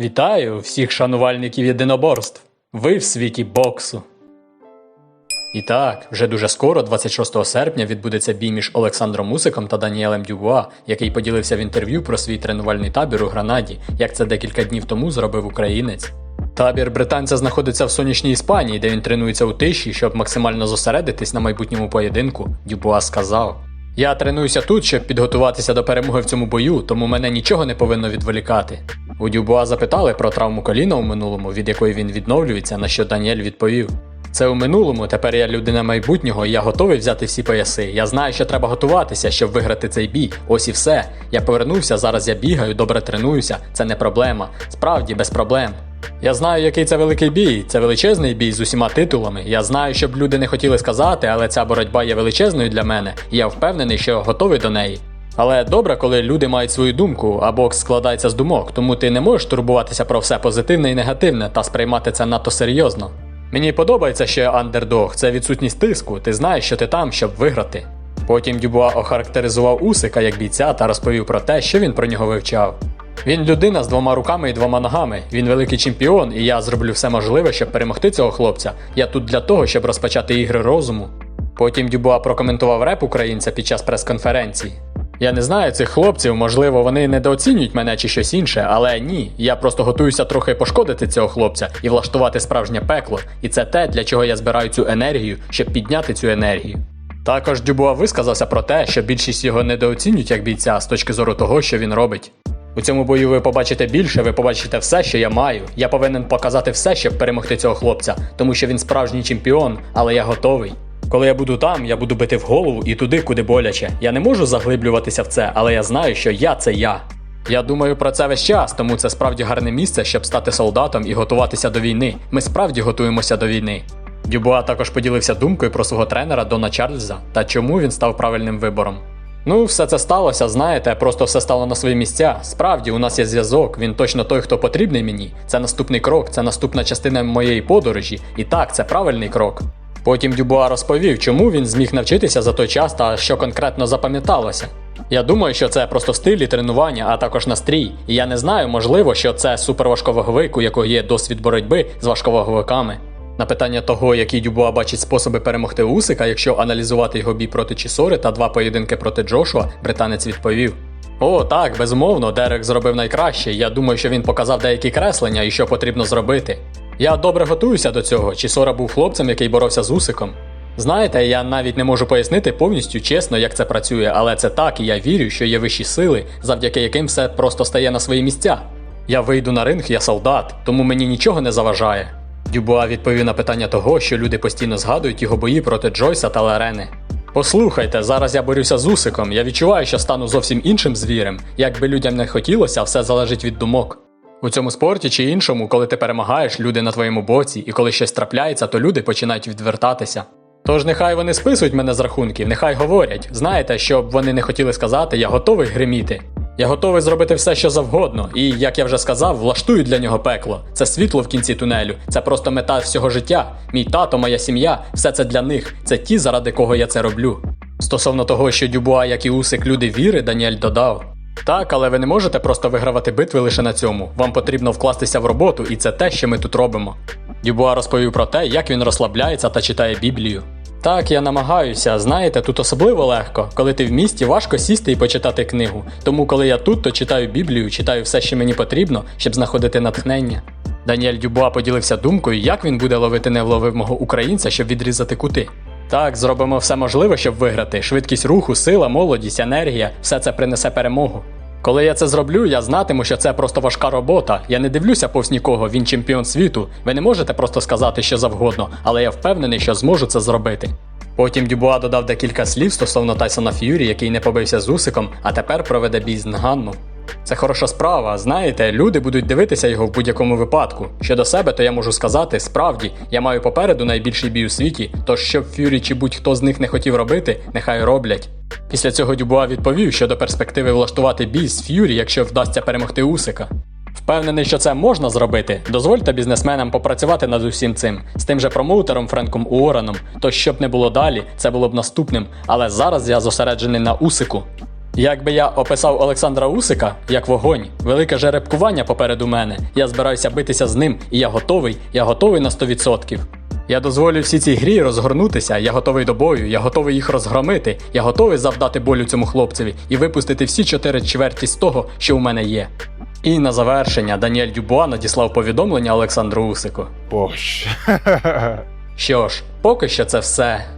Вітаю всіх шанувальників єдиноборств. Ви в світі боксу. І так, вже дуже скоро, 26 серпня, відбудеться бій між Олександром Мусиком та Даніелем Дюбуа, який поділився в інтерв'ю про свій тренувальний табір у Гранаді, як це декілька днів тому зробив українець. Табір британця знаходиться в сонячній Іспанії, де він тренується у тиші, щоб максимально зосередитись на майбутньому поєдинку. Дюбуа сказав: Я тренуюся тут, щоб підготуватися до перемоги в цьому бою, тому мене нічого не повинно відволікати. У Дюбуа запитали про травму коліна у минулому, від якої він відновлюється, на що Даніель відповів: Це у минулому, тепер я людина майбутнього, і я готовий взяти всі пояси. Я знаю, що треба готуватися, щоб виграти цей бій. Ось і все. Я повернувся, зараз я бігаю, добре тренуюся. Це не проблема. Справді без проблем. Я знаю, який це великий бій. Це величезний бій з усіма титулами. Я знаю, щоб люди не хотіли сказати, але ця боротьба є величезною для мене, і я впевнений, що готовий до неї. Але добре, коли люди мають свою думку, а бокс складається з думок, тому ти не можеш турбуватися про все позитивне і негативне та сприймати це надто серйозно. Мені подобається, що я андердог, це відсутність тиску, ти знаєш, що ти там, щоб виграти. Потім Дюбуа охарактеризував Усика як бійця та розповів про те, що він про нього вивчав. Він людина з двома руками і двома ногами. Він великий чемпіон, і я зроблю все можливе, щоб перемогти цього хлопця. Я тут для того, щоб розпочати ігри розуму. Потім Дюбуа прокоментував реп українця під час прес-конференції. Я не знаю цих хлопців, можливо, вони недооцінюють мене чи щось інше, але ні. Я просто готуюся трохи пошкодити цього хлопця і влаштувати справжнє пекло. І це те, для чого я збираю цю енергію, щоб підняти цю енергію. Також Дюбуа висказався про те, що більшість його недооцінюють як бійця з точки зору того, що він робить. У цьому бою ви побачите більше, ви побачите все, що я маю. Я повинен показати все, щоб перемогти цього хлопця, тому що він справжній чемпіон, але я готовий. Коли я буду там, я буду бити в голову і туди, куди боляче. Я не можу заглиблюватися в це, але я знаю, що я це я. Я думаю про це весь час, тому це справді гарне місце, щоб стати солдатом і готуватися до війни. Ми справді готуємося до війни. Дюбуа також поділився думкою про свого тренера Дона Чарльза та чому він став правильним вибором. Ну, все це сталося, знаєте, просто все стало на свої місця. Справді, у нас є зв'язок, він точно той, хто потрібний мені. Це наступний крок, це наступна частина моєї подорожі. І так, це правильний крок. Потім Дюбуа розповів, чому він зміг навчитися за той час та що конкретно запам'яталося. Я думаю, що це просто стиль і тренування, а також настрій. І я не знаю, можливо, що це суперважковаговик, у якого є досвід боротьби з важковаговиками. На питання того, які Дюбуа бачить способи перемогти Усика, якщо аналізувати його бій проти Чісори та два поєдинки проти Джошуа, британець відповів: О, так, безумовно, Дерек зробив найкраще. Я думаю, що він показав деякі креслення і що потрібно зробити. Я добре готуюся до цього. Чісора був хлопцем, який боровся з Усиком. Знаєте, я навіть не можу пояснити повністю чесно, як це працює, але це так, і я вірю, що є вищі сили, завдяки яким все просто стає на свої місця. Я вийду на ринг, я солдат, тому мені нічого не заважає. Дюбуа відповів на питання того, що люди постійно згадують його бої проти Джойса та Ларени. Послухайте, зараз я борюся з Усиком. Я відчуваю, що стану зовсім іншим звірем. Як би людям не хотілося, все залежить від думок. У цьому спорті чи іншому, коли ти перемагаєш, люди на твоєму боці, і коли щось трапляється, то люди починають відвертатися. Тож нехай вони списують мене з рахунків, нехай говорять. Знаєте, щоб вони не хотіли сказати, я готовий гриміти. Я готовий зробити все, що завгодно, і, як я вже сказав, влаштую для нього пекло. Це світло в кінці тунелю, це просто мета всього життя. Мій тато, моя сім'я, все це для них. Це ті, заради кого я це роблю. Стосовно того, що Дюбуа, як і Усик, люди віри, Даніель додав. Так, але ви не можете просто вигравати битви лише на цьому. Вам потрібно вкластися в роботу, і це те, що ми тут робимо. Дюбуа розповів про те, як він розслабляється та читає Біблію. Так, я намагаюся. Знаєте, тут особливо легко. Коли ти в місті, важко сісти і почитати книгу. Тому, коли я тут, то читаю Біблію, читаю все, що мені потрібно, щоб знаходити натхнення. Даніель Дюбуа поділився думкою, як він буде ловити невловимого українця, щоб відрізати кути. Так, зробимо все можливе, щоб виграти. Швидкість руху, сила, молодість, енергія все це принесе перемогу. Коли я це зроблю, я знатиму, що це просто важка робота. Я не дивлюся повз нікого, він чемпіон світу. Ви не можете просто сказати що завгодно, але я впевнений, що зможу це зробити. Потім Дюбуа додав декілька слів стосовно Тайсона Ф'юрі, який не побився з Усиком, а тепер проведе бій з Нганну. Це хороша справа, знаєте, люди будуть дивитися його в будь-якому випадку. Щодо себе, то я можу сказати, справді, я маю попереду найбільший бій у світі, тож щоб Ф'юрі чи будь-хто з них не хотів робити, нехай роблять. Після цього Дюбуа відповів щодо перспективи влаштувати бій з Ф'юрі, якщо вдасться перемогти Усика. Впевнений, що це можна зробити. Дозвольте бізнесменам попрацювати над усім цим з тим же промоутером Френком Уораном. То щоб не було далі, це було б наступним. Але зараз я зосереджений на Усику. Якби я описав Олександра Усика як вогонь, велике жеребкування попереду мене, я збираюся битися з ним, і я готовий, я готовий на 100%. Я дозволю всій цій грі розгорнутися, я готовий до бою, я готовий їх розгромити, я готовий завдати болю цьому хлопцеві і випустити всі чотири чверті з того, що у мене є. І на завершення Даніель Дюбуа надіслав повідомлення Олександру Усику. Боже. Що ж, поки що це все.